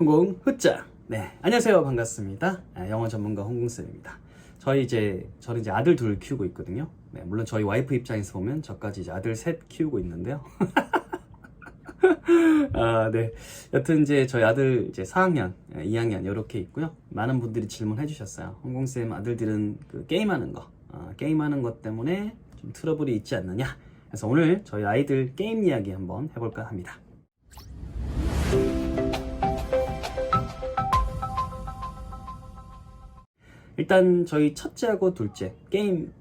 홍공 후짜. 네, 안녕하세요. 반갑습니다. 아, 영어 전문가 홍공쌤입니다. 저희 이제 저는 이제 아들 둘 키우고 있거든요. 네, 물론 저희 와이프 입장에서 보면 저까지 이제 아들 셋 키우고 있는데요. 아, 네. 여튼 이제 저희 아들 이제 4학년, 2학년 이렇게 있고요. 많은 분들이 질문해 주셨어요. 홍공쌤 아들들은 그 게임하는 거, 아, 게임하는 것 때문에 좀 트러블이 있지 않느냐. 그래서 오늘 저희 아이들 게임 이야기 한번 해볼까 합니다. 일단 저희 첫째하고 둘째 게임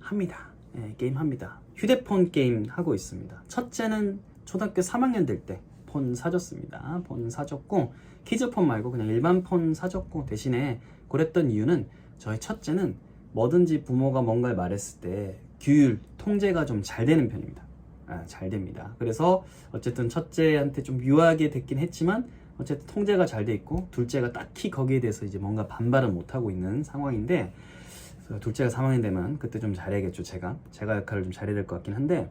합니다. 예, 게임 합니다. 휴대폰 게임 하고 있습니다. 첫째는 초등학교 3학년 될 때 폰 사줬습니다. 폰 사줬고 키즈폰 말고 그냥 일반 폰 사줬고 대신에 그랬던 이유는 저희 첫째는 뭐든지 부모가 뭔가를 말했을 때 규율, 통제가 좀 잘 되는 편입니다. 아, 잘 됩니다. 그래서 어쨌든 첫째한테 좀 유하게 됐긴 했지만 어쨌든 통제가 잘 돼 있고 둘째가 딱히 거기에 대해서 이제 뭔가 반발은 못 하고 있는 상황인데 둘째가 3학년 되면 그때 좀 잘해야겠죠 제가. 제가 역할을 좀 잘해야 될 것 같긴 한데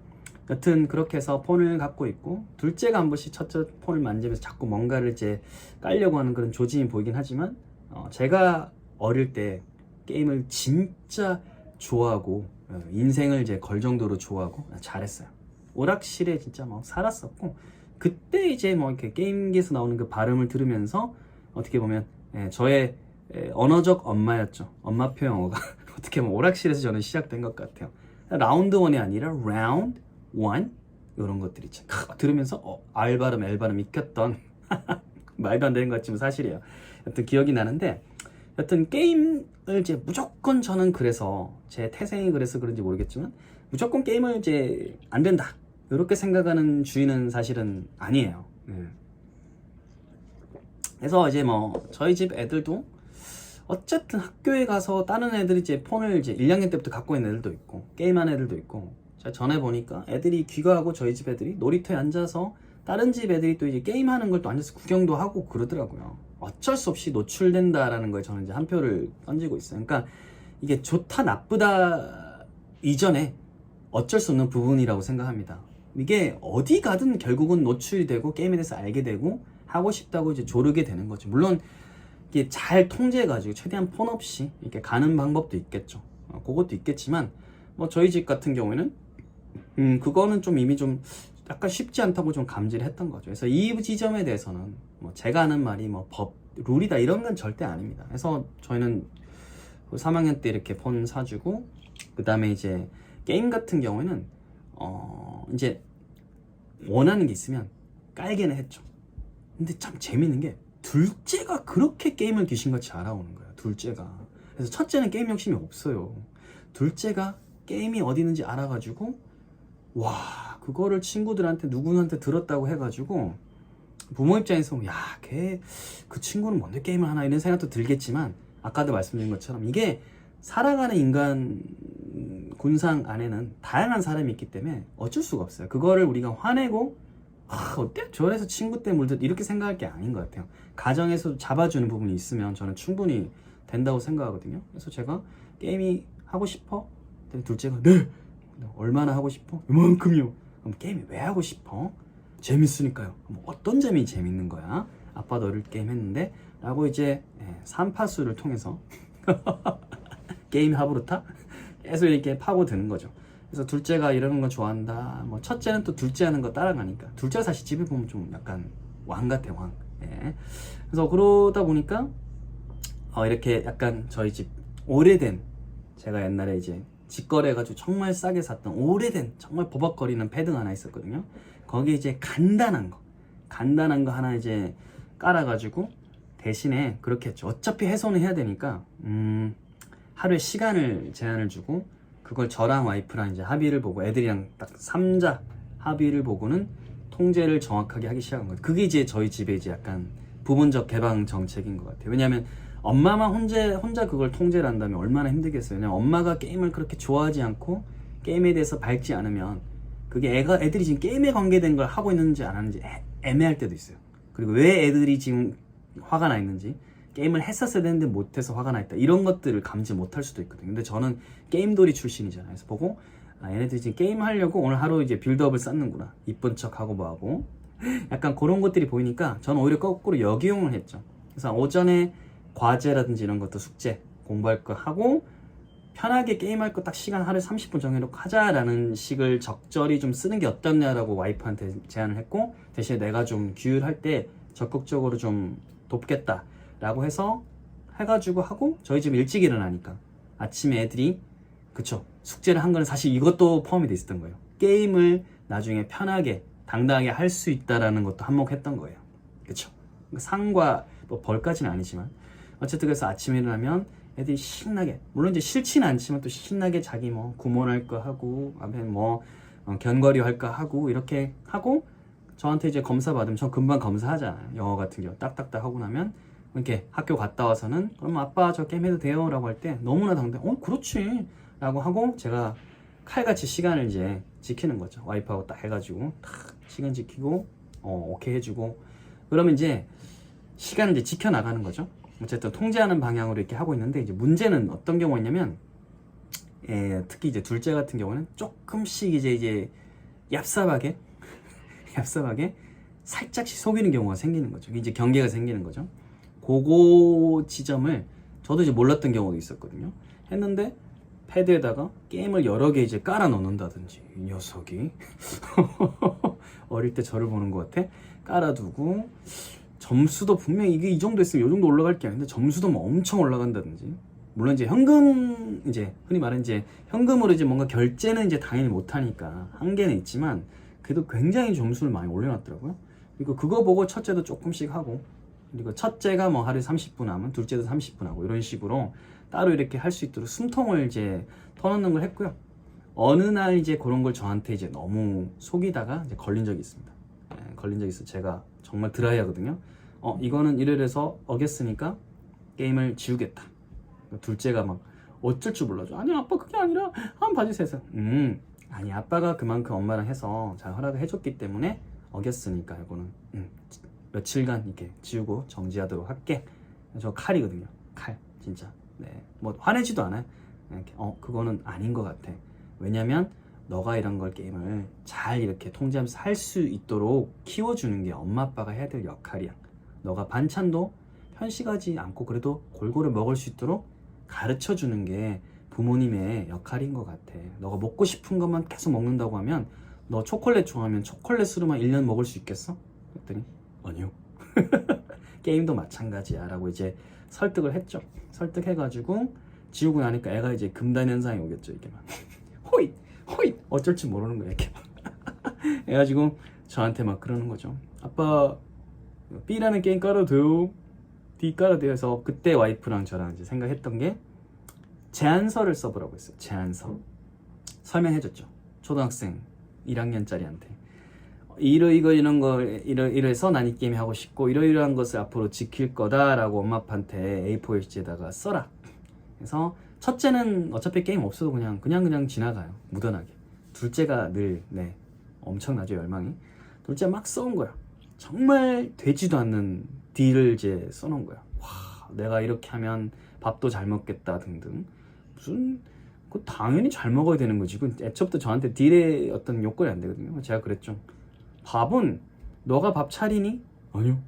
여튼 그렇게 해서 폰을 갖고 있고 둘째가 한 번씩 첫째 폰을 만지면서 자꾸 뭔가를 이제 깔려고 하는 그런 조짐이 보이긴 하지만 어, 제가 어릴 때 게임을 진짜 좋아하고 어, 인생을 이제 걸 정도로 좋아하고 잘했어요. 오락실에 진짜 막 살았었고 그때 이제 뭐 이렇게 게임기에서 나오는 그 발음을 들으면서 어떻게 보면 예, 저의 예, 언어적 엄마였죠. 엄마표 영어가 어떻게 보면 오락실에서 저는 시작된 것 같아요. 라운드 원이 아니라 라운드 원 이런 것들이 참 크, 들으면서 어, R 발음, L 발음 익혔던 말도 안 되는 것 같지만 사실이에요. 여튼 기억이 나는데 여튼 게임을 이제 무조건 저는 그래서 제 태생이 그래서 그런지 모르겠지만 무조건 게임을 이제 안 된다 이렇게 생각하는 주인은 사실은 아니에요. 네. 그래서 이제 뭐 저희 집 애들도 어쨌든 학교에 가서 다른 애들이 이제 폰을 이제 1, 2학년 때부터 갖고 있는 애들도 있고 게임하는 애들도 있고 제가 전에 보니까 애들이 귀가하고 저희 집 애들이 놀이터에 앉아서 다른 집 애들이 또 이제 게임하는 걸 또 앉아서 구경도 하고 그러더라고요. 어쩔 수 없이 노출된다라는 거에 저는 이제 한 표를 던지고 있어요. 그러니까 이게 좋다 나쁘다 이전에 어쩔 수 없는 부분이라고 생각합니다. 이게 어디 가든 결국은 노출이 되고 게임에 대해서 알게 되고 하고 싶다고 이제 조르게 되는 거죠. 물론 이게 잘 통제해가지고 최대한 폰 없이 이렇게 가는 방법도 있겠죠. 어, 그것도 있겠지만 뭐 저희 집 같은 경우에는 음 그거는 좀 이미 좀 약간 쉽지 않다고 좀 감지를 했던 거죠. 그래서 이 지점에 대해서는 뭐 제가 하는 말이 뭐 법 룰이다 이런 건 절대 아닙니다. 그래서 저희는 그 3학년 때 이렇게 폰 사주고 그 다음에 이제 게임 같은 경우에는 어 이제 원하는 게 있으면 깔게는 했죠. 근데 참 재밌는 게 둘째가 그렇게 게임을 귀신같이 알아오는 거야. 둘째가. 그래서 첫째는 게임 욕심이 없어요. 둘째가 게임이 어디 있는지 알아가지고 와 그거를 친구들한테 누구한테 들었다고 해가지고 부모 입장에서 야걔 그 친구는 뭔데 게임을 하나 이런 생각도 들겠지만 아까도 말씀드린 것처럼 이게 살아가는 인간 군상 안에는 다양한 사람이 있기 때문에 어쩔 수가 없어요. 그거를 우리가 화내고 아, 어때? 저래서 친구 때 물든 이렇게 생각할 게 아닌 것 같아요. 가정에서 잡아주는 부분이 있으면 저는 충분히 된다고 생각하거든요. 그래서 제가 게임이 하고 싶어? 둘째가 네. 얼마나 하고 싶어? 이만큼이요. 그럼 게임이 왜 하고 싶어? 재밌으니까요. 그럼 어떤 점이 재밌는 거야? 아빠 너를 게임 했는데 라고 이제 예, 삼파수를 통해서 게임 하부르타 계속 이렇게 파고드는 거죠. 그래서 둘째가 이러는 거 좋아한다. 뭐 첫째는 또 둘째 하는 거 따라가니까 둘째가 사실 집에 보면 좀 약간 왕 같아 왕. 예. 그래서 그러다 보니까 어, 이렇게 약간 저희 집 오래된 제가 옛날에 이제 직거래 해가지고 정말 싸게 샀던 오래된 정말 버벅거리는 패드 하나 있었거든요. 거기에 이제 간단한 거 간단한 거 하나 이제 깔아가지고 대신에 그렇게 했죠. 어차피 해소는 해야 되니까 음, 하루에 시간을 제한을 주고 그걸 저랑 와이프랑 이제 합의를 보고 애들이랑 딱 3자 합의를 보고는 통제를 정확하게 하기 시작한 거예요. 그게 이제 저희 집에 이제 약간 부분적 개방 정책인 것 같아요. 왜냐하면 엄마만 혼자 혼자 그걸 통제를 한다면 얼마나 힘들겠어요. 왜냐면 엄마가 게임을 그렇게 좋아하지 않고 게임에 대해서 밝지 않으면 그게 애가 애들이 지금 게임에 관계된 걸 하고 있는지 안 하는지 애, 애매할 때도 있어요. 그리고 왜 애들이 지금 화가 나 있는지 게임을 했었어야 되는데 못해서 화가 나 있다. 이런 것들을 감지 못할 수도 있거든요. 근데 저는 게임돌이 출신이잖아요. 그래서 보고 아, 얘네들이 지금 게임 하려고 오늘 하루 이제 빌드업을 쌓는구나. 이쁜 척하고 뭐하고. 약간 그런 것들이 보이니까 저는 오히려 거꾸로 역이용을 했죠. 그래서 오전에 과제라든지 이런 것도 숙제 공부할 거 하고 편하게 게임할 거 딱 시간 하루에 30분 정해놓고 하자라는 식을 적절히 좀 쓰는 게 어떻냐라고 와이프한테 제안을 했고 대신에 내가 좀 규율할 때 적극적으로 좀 돕겠다 라고 해서 해가지고 하고 저희 집 일찍 일어나니까 아침에 애들이 그쵸 숙제를 한 거는 사실 이것도 포함이 돼 있었던 거예요. 게임을 나중에 편하게 당당하게 할 수 있다라는 것도 한몫했던 거예요. 그쵸? 상과 뭐 벌까지는 아니지만 어쨌든 그래서 아침에 일어나면 애들이 신나게 물론 이제 싫지는 않지만 또 신나게 자기 뭐 구몬할 거 하고 앞에 뭐 어, 견과류 할 거 하고 이렇게 하고 저한테 이제 검사 받으면 전 금방 검사하잖아요. 영어 같은 경우 딱딱딱 하고 나면 이렇게 학교 갔다 와서는 그럼 아빠 저 게임 해도 돼요? 라고 할 때 너무나 당당 어 그렇지 라고 하고 제가 칼같이 시간을 이제 지키는 거죠 와이프하고 딱 해가지고 딱 시간 지키고 어 오케이 해주고 그러면 이제 시간을 이제 지켜나가는 거죠 어쨌든 통제하는 방향으로 이렇게 하고 있는데 이제 문제는 어떤 경우였냐면 예, 특히 이제 둘째 같은 경우는 조금씩 이제 이제 얍삽하게 얍삽하게 살짝씩 속이는 경우가 생기는 거죠. 이제 경계가 생기는 거죠. 그거 지점을 저도 이제 몰랐던 경우도 있었거든요. 했는데 패드에다가 게임을 여러 개 이제 깔아 넣는다든지 이 녀석이 어릴 때 저를 보는 것 같아 깔아두고 점수도 분명히 이게 이 정도 했으면 이 정도 올라갈 게 아닌데 점수도 뭐 엄청 올라간다든지 물론 이제 현금 이제 흔히 말하는 이제 현금으로 이제 뭔가 결제는 이제 당연히 못 하니까 한계는 있지만 그래도 굉장히 점수를 많이 올려놨더라고요. 그리고 그거 보고 첫째도 조금씩 하고 그리고 첫째가 뭐 하루에 30분 하면 둘째도 30분 하고 이런 식으로 따로 이렇게 할 수 있도록 숨통을 이제 터놓는 걸 했고요. 어느 날 이제 그런 걸 저한테 이제 너무 속이다가 이제 걸린 적이 있습니다. 예, 걸린 적이 있어. 제가 정말 드라이하거든요. 어 이거는 이래서 어겼으니까 게임을 지우겠다. 둘째가 막 어쩔 줄 몰라줘. 아니 아빠 그게 아니라 한번 봐주세요. 해서, 음 아니 아빠가 그만큼 엄마랑 해서 잘 허락을 해줬기 때문에 어겼으니까 이거는 음, 며칠간 이렇게 지우고 정지하도록 할게. 저 칼이거든요. 칼 진짜. 네. 뭐 화내지도 않아요. 이렇게 어 그거는 아닌 것 같아. 왜냐면 너가 이런 걸 게임을 잘 이렇게 통제하면서 할 수 있도록 키워주는 게 엄마 아빠가 해야 될 역할이야. 너가 반찬도 편식하지 않고 그래도 골고루 먹을 수 있도록 가르쳐 주는 게 부모님의 역할인 것 같아. 너가 먹고 싶은 것만 계속 먹는다고 하면 너 초콜릿 좋아하면 초콜릿으로만 1년 먹을 수 있겠어? 그랬더니 아니요. 게임도 마찬가지야 라고 이제 설득을 했죠. 설득해가지고 지우고 나니까 애가 이제 금단 현상이 오겠죠. 이게 막 호잇 호잇 어쩔 줄 모르는 거야 이렇게 막 해가지고 저한테 막 그러는 거죠. 아빠 B라는 게임 깔아도? D 깔아도? 그래서 그때 와이프랑 저랑 이제 생각했던 게 제안서를 써보라고 했어요. 제안서 설명해줬죠. 초등학생 1학년짜리한테 이러 이거 이런 거 이러 이래서 난 이 게임 하고 싶고 이러이러한 것을 앞으로 지킬 거다라고 엄마 아빠한테 A4용지에다가 써라. 그래서 첫째는 어차피 게임 없어도 그냥 그냥 그냥 지나가요. 무던하게. 둘째가 늘 네. 엄청나죠 열망이. 둘째 막 써온 거야. 정말 되지도 않는 딜을 이제 써놓은 거야. 와, 내가 이렇게 하면 밥도 잘 먹겠다 등등. 무슨 그 당연히 잘 먹어야 되는 거지. 그 애초부터 저한테 딜의 어떤 요건이 안 되거든요. 제가 그랬죠. 밥은 너가 밥 차리니? 아니요.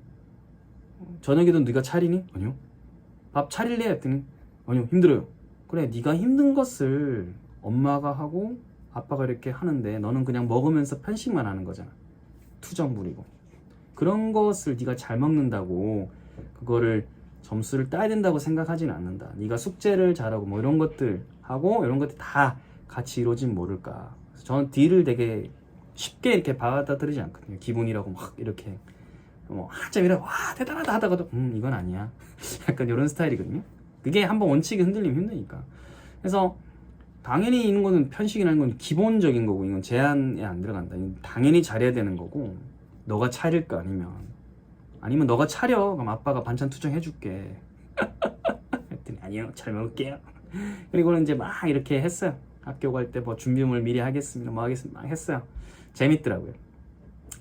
저녁에도 네가 차리니? 아니요. 밥 차릴래 했더니 아니요 힘들어요. 그래 네가 힘든 것을 엄마가 하고 아빠가 이렇게 하는데 너는 그냥 먹으면서 편식만 하는 거잖아. 투정 부리고 그런 것을 네가 잘 먹는다고 그거를 점수를 따야 된다고 생각하지는 않는다. 네가 숙제를 잘하고 뭐 이런 것들 하고 이런 것들 다 같이 이루어진 모를까. 저는 딜을 되게 쉽게 이렇게 받아들이지 않거든요. 기본이라고 막 이렇게 뭐 한참 이래 와 대단하다 하다가도 음 이건 아니야. 약간 이런 스타일이거든요. 그게 한번 원칙이 흔들리면 힘드니까. 그래서 당연히 이런 거는 편식이라는 건 기본적인 거고 이건 제한에 안 들어간다. 당연히 잘해야 되는 거고 너가 차릴 거 아니면 아니면 너가 차려 그럼 아빠가 반찬 투정해 줄게. 했더니 아니요 잘 먹을게요. 그리고는 이제 막 이렇게 했어요. 학교 갈 때 뭐 준비물 미리 하겠습니다. 뭐 하겠습니다. 막 했어요. 재밌더라고요.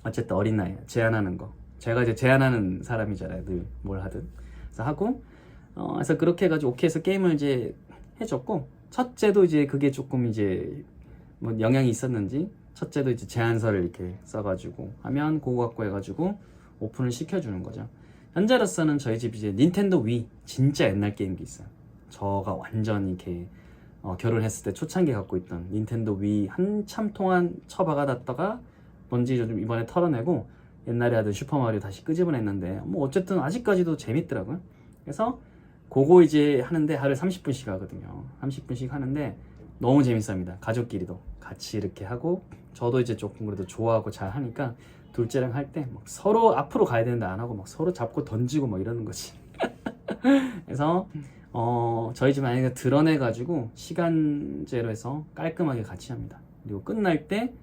어쨌든 어린 나이에 제안하는 거. 제가 이제 제안하는 사람이잖아요. 늘 뭘 하든. 그래서 하고 어, 그래서 그렇게 해가지고 오케이 해서 게임을 이제 해줬고 첫째도 이제 그게 조금 이제 뭐 영향이 있었는지 첫째도 이제 제안서를 이렇게 써가지고 하면 그거 갖고 해가지고 오픈을 시켜주는 거죠. 현재로서는 저희 집 이제 닌텐도 위 진짜 옛날 게임기 있어요. 저가 완전 이렇게 어, 결혼했을 때 초창기 갖고 있던 닌텐도 위 한참 동안 처박아놨다가 뭔지 좀 이번에 털어내고 옛날에 하던 슈퍼마리오 다시 끄집어냈는데 뭐 어쨌든 아직까지도 재밌더라고요. 그래서 그거 이제 하는데 하루에 30분씩 하거든요. 30분씩 하는데 너무 재밌습니다. 가족끼리도 같이 이렇게 하고 저도 이제 조금 그래도 좋아하고 잘 하니까 둘째랑 할 때 막 서로 앞으로 가야 되는데 안 하고 막 서로 잡고 던지고 막 이러는 거지. 그래서 어 저희 집 만약에 드러내 가지고 시간제로 해서 깔끔하게 같이 합니다. 그리고 끝날 때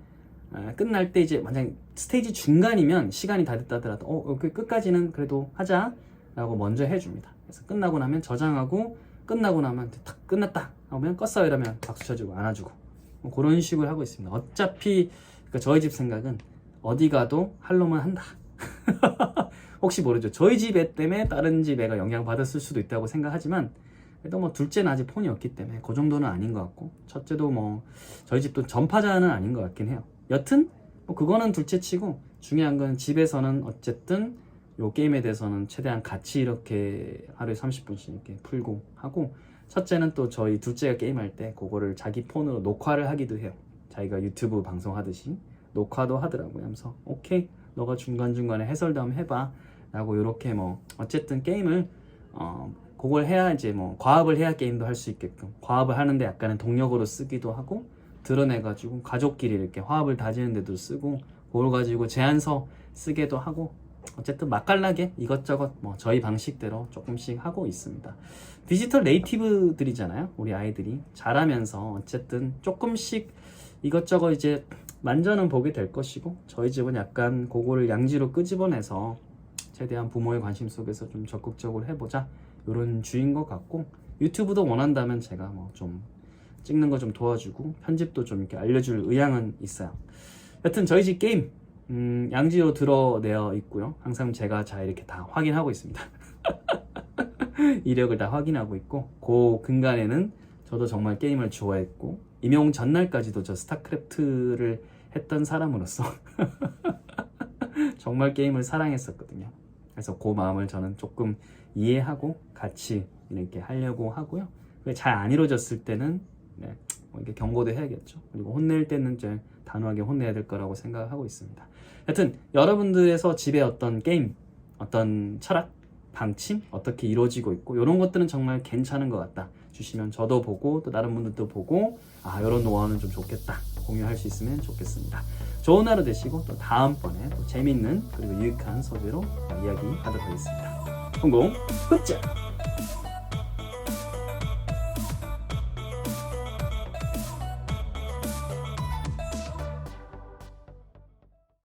아, 끝날 때 이제 만약 스테이지 중간이면 시간이 다 됐다 하더라도 어 여기 끝까지는 그래도 하자 라고 먼저 해줍니다. 그래서 끝나고 나면 저장하고 끝나고 나면 탁 끝났다 하면 껐어요 이러면 박수 쳐주고 안아주고 뭐 그런 식으로 하고 있습니다. 어차피 그러니까 저희 집 생각은 어디 가도 할 놈은 한다. 혹시 모르죠. 저희 집 애 때문에 다른 집 애가 영향 받았을 수도 있다고 생각하지만 그래도 뭐 둘째는 아직 폰이 없기 때문에 그 정도는 아닌 것 같고 첫째도 뭐 저희 집도 전파자는 아닌 것 같긴 해요. 여튼 뭐 그거는 둘째 치고 중요한 건 집에서는 어쨌든 요 게임에 대해서는 최대한 같이 이렇게 하루에 30분씩 이렇게 풀고 하고 첫째는 또 저희 둘째가 게임할 때 그거를 자기 폰으로 녹화를 하기도 해요. 자기가 유튜브 방송하듯이 녹화도 하더라고요. 하면서 오케이 너가 중간중간에 한번 해봐 라고 이렇게 뭐 어쨌든 게임을 어 그걸 해야 이제 뭐 과업을 해야 게임도 할 수 있게끔 과업을 하는데 약간은 동력으로 쓰기도 하고 드러내가지고 가족끼리 이렇게 화합을 다지는 데도 쓰고 그걸 가지고 제안서 쓰게도 하고 어쨌든 맛깔나게 이것저것 뭐 저희 방식대로 조금씩 하고 있습니다. 디지털 네이티브들이잖아요. 우리 아이들이 자라면서 어쨌든 조금씩 이것저것 이제 만져는 보게 될 것이고 저희 집은 약간 그거를 양지로 끄집어내서 최대한 부모의 관심 속에서 좀 적극적으로 해보자 이런 주인 것 같고 유튜브도 원한다면 제가 뭐 좀 찍는 거 좀 도와주고 편집도 좀 이렇게 알려줄 의향은 있어요. 여튼 저희 집 게임 음, 양지로 드러내어 있고요. 항상 제가 잘 이렇게 다 확인하고 있습니다. 이력을 다 확인하고 있고 그 근간에는 저도 정말 게임을 좋아했고 임용 전날까지도 저 스타크래프트를 했던 사람으로서 정말 게임을 사랑했었거든요. 그래서 그 마음을 저는 조금 이해하고 같이 이렇게 하려고 하고요. 잘 안 이루어졌을 때는 네, 뭐 이렇게 경고도 해야겠죠. 그리고 혼낼 때는 좀 단호하게 혼내야 될 거라고 생각하고 있습니다. 하여튼 여러분들에서 집에 어떤 게임, 어떤 철학, 방침 어떻게 이루어지고 있고 이런 것들은 정말 괜찮은 것 같다 주시면 저도 보고 또 다른 분들도 보고 아 이런 노하우는 좀 좋겠다 공유할 수 있으면 좋겠습니다. 좋은 하루 되시고 또 다음번에 또 재밌는 그리고 유익한 소재로 이야기 하도록 하겠습니다. 성공 굿자